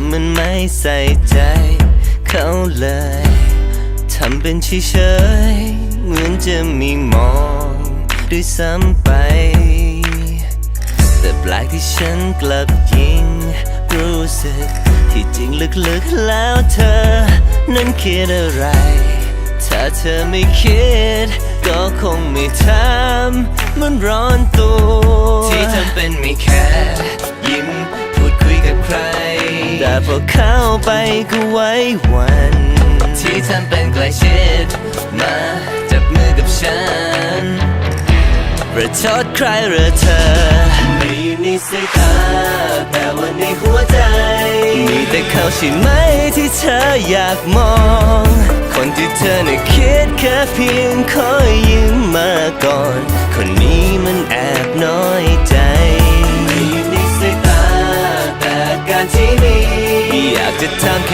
ำมันไม่ใส่ใจ เขาเลย ทำเป็นเฉยๆเหมือนจะมีมองด้วยซ้ำไป แต่แปลกที่ฉันกลับยิ่งรู้สึก ที่จริงลึกๆแล้วเธอ นั้นคิดอะไร ถ้าเธอไม่คิด ก็คงไม่ทำมันร้อนตัว ที่ทำเป็นไม่แค่ยิ้ม แต่พอเข้าไปก็ไว้วัน ที่ทำเป็นใกล้ชิดมาจับมือกับฉันประชดใครหรือเธอ ไม่อยู่ในสายตาแต่ว่าในหัวใจ มีแต่เขาใช่ไหมที่เธออยากมอง คนที่เธอน่ะคิดแค่เพียงขอยืมมาก่อน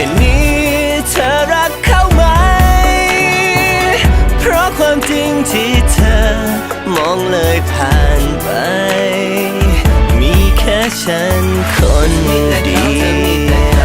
ค่นี้เธอรักเขาไหม เพราะความจริงที่เธอมองเลยผ่านไป มีแค่ฉันคนเดียว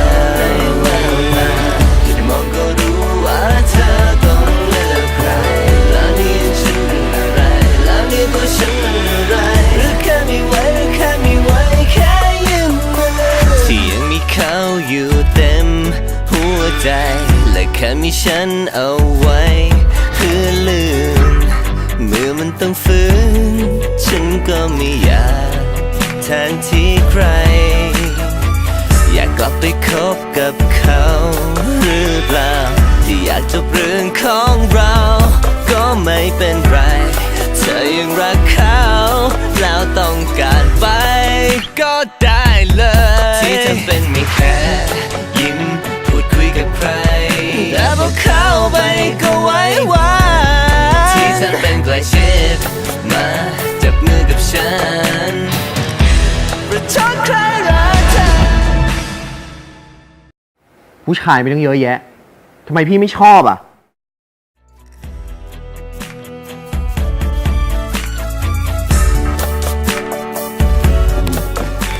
มีฉันเอาไว้ เพื่อลืม เมื่อมันต้องฟื้น ฉันก็ไม่อยากแทนที่ใคร อยากกลับไปคบกับเขาหรือเปล่า ที่อยากจบเรื่องของเรา ก็ไม่เป็นไร เธอยังรักเขา แล้วต้องการไปก็ได้ ผู้ชายไม่ต้องเยอะแยะทำไมพี่ไม่ชอบอะ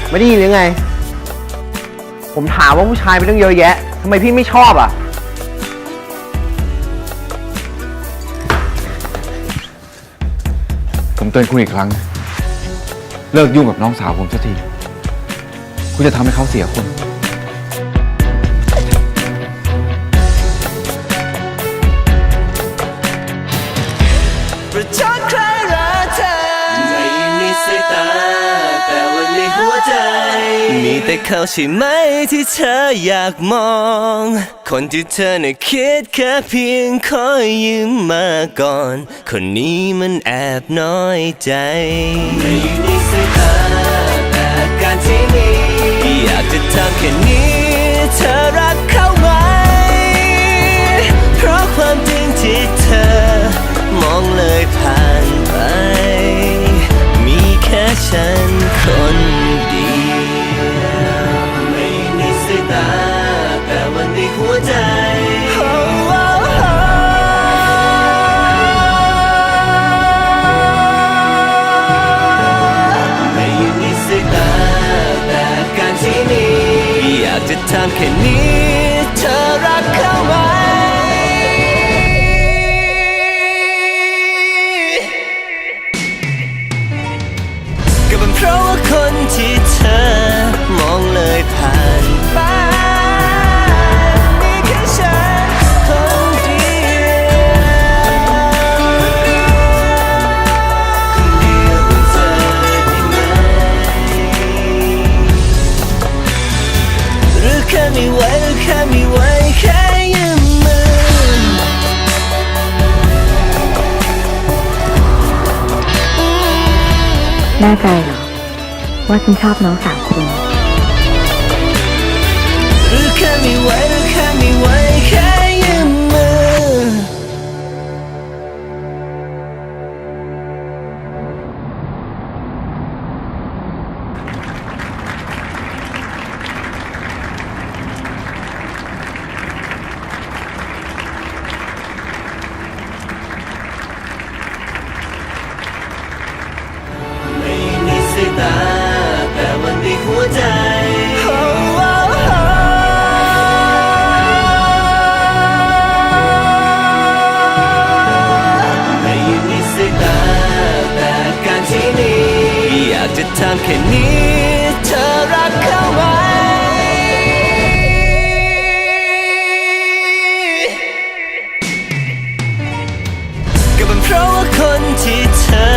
ไม่ได้ยินหรือไง ผมถามว่าผู้ชายไม่ต้องเยอะแยะทำไมพี่ไม่ชอบอะ ผมเตือนคุณอีกครั้ง เลิกยุ่งกับน้องสาวผมสักที คุณจะทำให้เขาเสียคน มีแต่เขาใช่ไหมที่เธออยากมอง คนที่เธอน่ะคิดแค่เพียงขอยืมมาก่อน คนนี้มันแอบน้อยใจไม่อยู่ในสายตาแต่การที่มีอยากจะทำแค่นี้ เธอรักเขาไหม เพราะความจริงที่เธอ มองเลยผ่านไป มีแค่ฉัน ทางแค่นี้ ค่ม่ไหวแค่ยืมมือ แน่ใจเหรอ ว่าฉันชอบน้องสาวคุณามแค่นี้เธอรักเขาไหมก็เป็นเพราะว่าคนที่เธอ